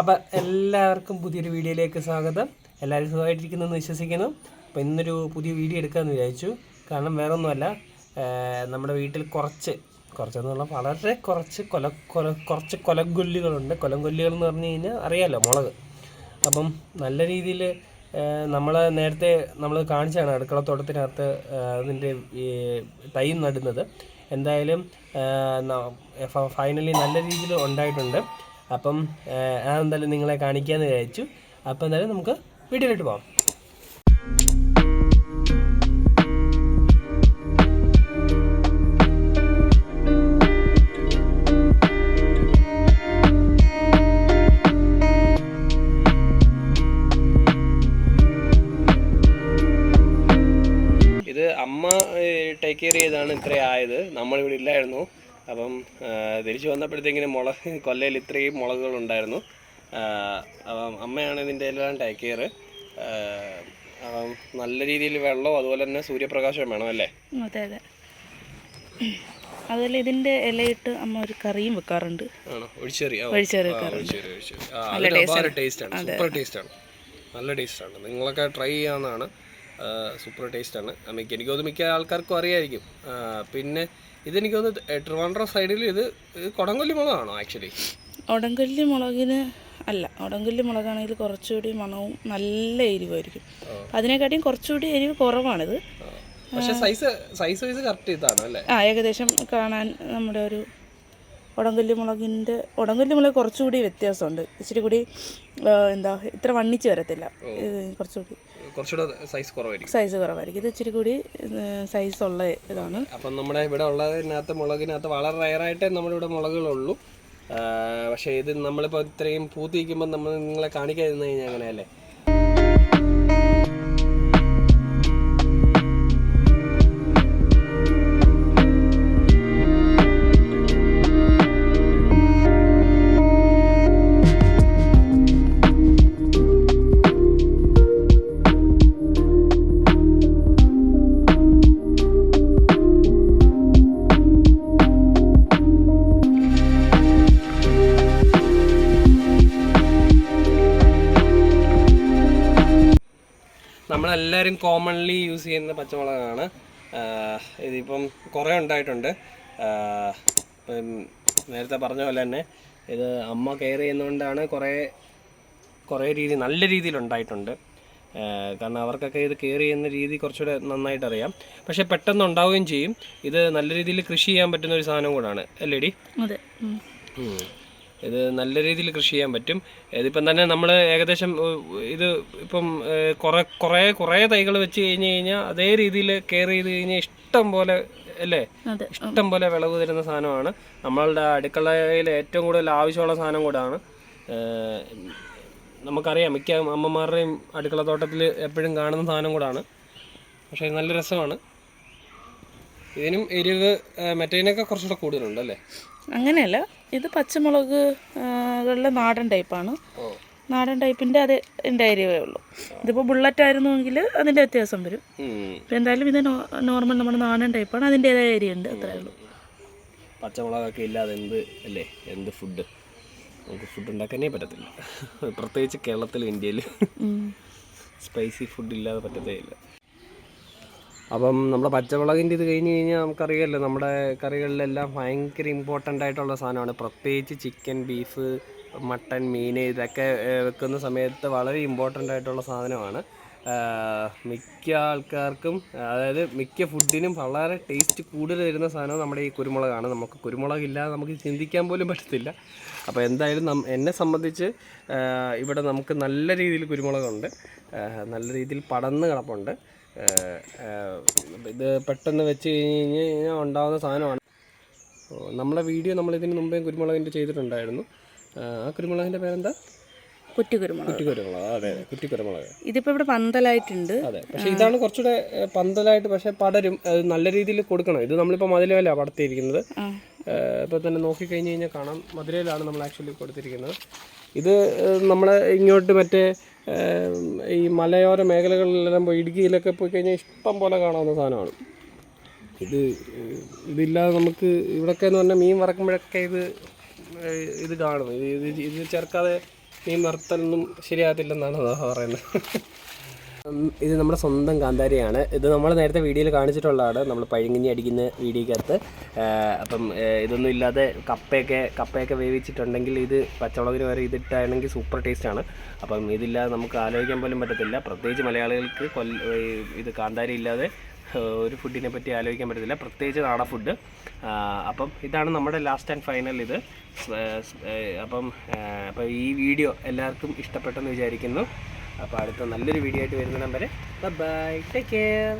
അപ്പം എല്ലാവർക്കും പുതിയൊരു വീഡിയോയിലേക്ക് സ്വാഗതം. എല്ലാവരും സുഖമായിട്ടിരിക്കുന്നെന്ന് വിശ്വസിക്കുന്നു. അപ്പോൾ ഇന്നൊരു പുതിയ വീഡിയോ എടുക്കാമെന്ന് വിചാരിച്ചു. കാരണം വേറെ ഒന്നുമല്ല നമ്മുടെ വീട്ടിൽ കുറച്ച് കുറച്ചെന്ന് വളരെ കുറച്ച് കൊല കൊല കുറച്ച് കൊലങ്കൊല്ലുകളുണ്ട്. കൊലങ്കൊല്ലുകൾ എന്ന് പറഞ്ഞു കഴിഞ്ഞാൽ അറിയാമല്ലോ മുളക്. അപ്പം നല്ല രീതിയിൽ നമ്മൾ നേരത്തെ നമ്മൾ കാണിച്ചാണ് അടുക്കളത്തോട്ടത്തിനകത്ത് അതിന്റെ തൈ നടുന്നത്. എന്തായാലും ഫൈനലി നല്ല രീതിയിൽ ഉണ്ടായിട്ടുണ്ട്. അപ്പം അതെന്തായാലും നിങ്ങളെ കാണിക്കാമെന്ന് വിചാരിച്ചു. അപ്പം എന്തായാലും നമുക്ക് വീട്ടിലോട്ട് പോകാം അമ്മ ടേക്ക് കെയർ ചെയ്താണ് ഇത്ര ആയത്. നമ്മളിവിടെ ഇല്ലായിരുന്നു. അപ്പം തിരിച്ചു വന്നപ്പോഴത്തേക്കിനും മുളക് കൊല്ലയിൽ ഇത്രയും മുളകുകളുണ്ടായിരുന്നു. അപ്പം അമ്മയാണ് ഇതിന്റെ എല്ലാം ടേക്ക് കെയർ അപ്പം നല്ല രീതിയിൽ വെള്ളവും അതുപോലെ തന്നെ സൂര്യപ്രകാശവും വേണം അല്ലേ? അതെ അതെ. അതുപോലെ ഇതിന്റെ ഇലയിട്ട് അമ്മ ഒരു കറിയും വെക്കാറുണ്ട്. നല്ല ടേസ്റ്റ് ആണ്. നിങ്ങളൊക്കെ ട്രൈ ചെയ്യാവുന്നതാണ്. സൂപ്പർ ടേസ്റ്റാണ്. മിക്ക എനിക്ക് തോന്നുന്നു മിക്ക ആൾക്കാർക്കും അറിയായിരിക്കും. പിന്നെ ഇതെനിക്ക് തോന്നുന്നു ട്രിവാൻഡ്രം സൈഡിൽ ഇത് കൊടംകൊല്ലി മുളകാണോ ആക്ച്വലി? ഉടങ്കല്ലി മുളകിന് അല്ല ഉടങ്കല്ലി മുളകാണെങ്കിൽ കുറച്ചുകൂടി മണവും നല്ല എരിവായിരിക്കും. അതിനെക്കാട്ടിയും കുറച്ചുകൂടി എരിവ് കുറവാണിത്. പക്ഷെ സൈസ് സൈസ് വൈസ് കറക്റ്റ് ഇതാണ് അല്ലേ? ആ ഏകദേശം കാണാൻ നമ്മുടെ ഒരു ഉടങ്കല്ലി മുളകിന്റെ ഉടങ്കല്ലി മുളക് കുറച്ചുകൂടി വ്യത്യാസമുണ്ട്. ഇച്ചിരി കൂടി എന്താ ഇത്ര വണ്ണിച്ച് വരത്തില്ല. കുറച്ചുകൂടി. കുറച്ചുകൂടെ സൈസ് കുറവായിരിക്കും. സൈസ് കുറവായിരിക്കും. ഇത് ഇച്ചിരി കൂടി സൈസ് ഉള്ള ഇതാണ്. അപ്പം നമ്മുടെ ഇവിടെ ഉള്ളതിനകത്ത് മുളകിനകത്ത് വളരെ റയറായിട്ടേ നമ്മുടെ ഇവിടെ മുളകുകളുള്ളൂ. പക്ഷേ ഇത് നമ്മളിപ്പോൾ ഇത്രയും പൂത്തിരിക്കുമ്പോൾ നമ്മൾ നിങ്ങളെ കാണിക്കാതിരുന്നു കഴിഞ്ഞാൽ അങ്ങനെയല്ലേ? നമ്മളെല്ലാവരും കോമൺലി യൂസ് ചെയ്യുന്ന പച്ചമുളകാണ്. ഇതിപ്പം കുറേ ഉണ്ടായിട്ടുണ്ട്. നേരത്തെ പറഞ്ഞ പോലെ തന്നെ ഇത് അമ്മ കെയർ ചെയ്യുന്നതുകൊണ്ടാണ് കുറേ കുറേ രീതി നല്ല രീതിയിൽ ഉണ്ടായിട്ടുണ്ട്. കാരണം അവർക്കൊക്കെ ഇത് കെയർ ചെയ്യുന്ന രീതി കുറച്ചുകൂടെ നന്നായിട്ട് അറിയാം. പക്ഷേ പെട്ടെന്ന് ഉണ്ടാവുകയും ചെയ്യും. ഇത് നല്ല രീതിയിൽ കൃഷി ചെയ്യാൻ പറ്റുന്ന ഒരു സാധനം കൂടാണ്. അല്ലേടി അതെ. ഇത് നല്ല രീതിയിൽ കൃഷി ചെയ്യാൻ പറ്റും. ഇതിപ്പം തന്നെ നമ്മൾ ഏകദേശം ഇത് ഇപ്പം കുറെ കുറേ കുറേ തൈകൾ വെച്ച് കഴിഞ്ഞ് കഴിഞ്ഞാൽ അതേ രീതിയിൽ കെയർ ചെയ്ത് കഴിഞ്ഞാൽ ഇഷ്ടം പോലെ അല്ലേ? ഇഷ്ടം പോലെ വിളവ് തരുന്ന സാധനമാണ്. നമ്മളുടെ അടുക്കളയിൽ ഏറ്റവും കൂടുതൽ ആവശ്യമുള്ള സാധനം കൂടാണ്. നമുക്കറിയാം മിക്ക അമ്മമാരുടെയും അടുക്കള തോട്ടത്തിൽ എപ്പോഴും കാണുന്ന സാധനം കൂടാണ്. പക്ഷേ നല്ല രസമാണ്. ഇതിനും എരിവ് മറ്റേതിനൊക്കെ കുറച്ചുകൂടെ കൂടുതലുണ്ട് അല്ലേ അങ്ങനെയല്ല. ഇത് പച്ചമുളക് കളുടെ നാടൻ ടൈപ്പാണ് നാടൻ ടൈപ്പിന്റെ അത് എന്റെ ഏരിയവേ ഉള്ളൂ. ഇതിപ്പോൾ ബുള്ളറ്റ് ആയിരുന്നുവെങ്കിൽ അതിന്റെ വ്യത്യാസം വരും. ഇപ്പം എന്തായാലും ഇത് നോർമൽ നമ്മുടെ നാടൻ ടൈപ്പാണ് അതിന്റേതായ ഉണ്ട്. അത്രേ ഉള്ളൂ. പച്ചമുളകൊക്കെ ഇല്ലാതെ എന്ത് അല്ലേ? എന്ത് ഫുഡ് നമുക്ക് ഫുഡ് ഉണ്ടാക്കാനേ പറ്റത്തില്ല. പ്രത്യേകിച്ച് കേരളത്തിലും ഇന്ത്യയിലും സ്പൈസി ഫുഡ് ഇല്ലാതെ പറ്റത്തേ ഇല്ല. അപ്പം നമ്മുടെ പച്ചമുളകിന്റെ ഇത് കഴിഞ്ഞ് കഴിഞ്ഞാൽ നമുക്കറിയാമല്ലോ നമ്മുടെ കറികളിലെല്ലാം ഭയങ്കര ഇമ്പോർട്ടന്റ് ആയിട്ടുള്ള സാധനമാണ്. പ്രത്യേകിച്ച് ചിക്കൻ ബീഫ് മട്ടൻ മീൻ ഇതൊക്കെ വെക്കുന്ന സമയത്ത് വളരെ ഇമ്പോർട്ടന്റ് ആയിട്ടുള്ള സാധനമാണ്. മിക്ക ആൾക്കാർക്കും അതായത് മിക്ക ഫുഡിനും വളരെ ടേസ്റ്റ് കൂടുതൽ വരുന്ന സാധനം നമ്മുടെ ഈ കുരുമുളകാണ്. നമുക്ക് കുരുമുളകില്ലാതെ നമുക്ക് ചിന്തിക്കാൻ പോലും പറ്റത്തില്ല. അപ്പോൾ എന്തായാലും എന്നെ സംബന്ധിച്ച് ഇവിടെ നമുക്ക് നല്ല രീതിയിൽ കുരുമുളകുണ്ട്. നല്ല രീതിയിൽ പടന്ന് കിടപ്പുണ്ട്. ഇത് പെട്ടെന്ന് വെച്ച് കഴിഞ്ഞ് കഴിഞ്ഞാൽ ഉണ്ടാകുന്ന സാധനമാണ്. നമ്മളെ വീഡിയോ നമ്മളിതിന് മുമ്പേ കുരുമുളകിന്റെ ചെയ്തിട്ടുണ്ടായിരുന്നു. ആ കുരുമുളകിന്റെ പേരെന്താ? കുറ്റി കുരുമുളക് കുറ്റി കുരുമുളക് അതെ. ഇതിപ്പോൾ ഇവിടെ പന്തലായിട്ടുണ്ട്. അതെ പക്ഷേ ഇതാണ് കുറച്ചുകൂടെ പന്തലായിട്ട് പക്ഷേ പടരും. അത് നല്ല രീതിയിൽ കൊടുക്കണം. ഇത് നമ്മളിപ്പോൾ മതിലേലാണ് പടർത്തിയിരിക്കുന്നത് ഇപ്പൊ ഇപ്പോൾ തന്നെ നോക്കിക്കഴിഞ്ഞ് കഴിഞ്ഞാൽ കാണാം. മധുരയിലാണ് നമ്മൾ ആക്ച്വലി കൊടുത്തിരിക്കുന്നത്. ഇത് നമ്മളെ ഇങ്ങോട്ട് മറ്റേ ഈ മലയോര മേഖലകളിലെല്ലാം പോയി ഇടുക്കിയിലൊക്കെ പോയി കഴിഞ്ഞാൽ ഇഷ്ടം പോലെ കാണാവുന്ന സാധനമാണ്. ഇത് ഇതില്ലാതെ നമുക്ക് ഇവിടെയൊക്കെ എന്ന് പറഞ്ഞാൽ മീൻ വറക്കുമ്പോഴൊക്കെ ഇത് ഇത് കാണും ഇത് ഇത് ചേർക്കാതെ മീൻ വറുത്തലൊന്നും ശരിയാകത്തില്ലെന്നാണ് പറയുന്നത്. ഇത് നമ്മുടെ സ്വന്തം കാന്താരിയാണ്. ഇത് നമ്മൾ നേരത്തെ വീഡിയോയിൽ കാണിച്ചിട്ടുള്ളതാണ്. നമ്മൾ പഴുങ്ങിഞ്ഞി അടിക്കുന്ന വീഡിയോക്കകത്ത്. അപ്പം ഇതൊന്നും ഇല്ലാതെ കപ്പയൊക്കെ കപ്പയൊക്കെ വേവിച്ചിട്ടുണ്ടെങ്കിൽ ഇത് പച്ചമുളകിന് വരെ ഇതിട്ടാണെങ്കിൽ സൂപ്പർ ടേസ്റ്റ് ആണ്. അപ്പം ഇതില്ലാതെ നമുക്ക് ആലോചിക്കാൻ പോലും പറ്റത്തില്ല. പ്രത്യേകിച്ച് മലയാളികൾക്ക് കൊല്ല ഇത് കാന്താരി ഇല്ലാതെ ഒരു ഫുഡിനെ പറ്റി ആലോചിക്കാൻ പറ്റത്തില്ല. പ്രത്യേകിച്ച് നാടൻ ഫുഡ് അപ്പം ഇതാണ് നമ്മുടെ ലാസ്റ്റ് ആൻഡ് ഫൈനൽ ഇത്. അപ്പം അപ്പം ഈ വീഡിയോ എല്ലാവർക്കും ഇഷ്ടപ്പെട്ടെന്ന് വിചാരിക്കുന്നു. അപ്പോൾ അടുത്ത നല്ലൊരു വീഡിയോ ആയിട്ട് വരുന്ന നമ്പർ ബൈ ടേക്ക് കെയർ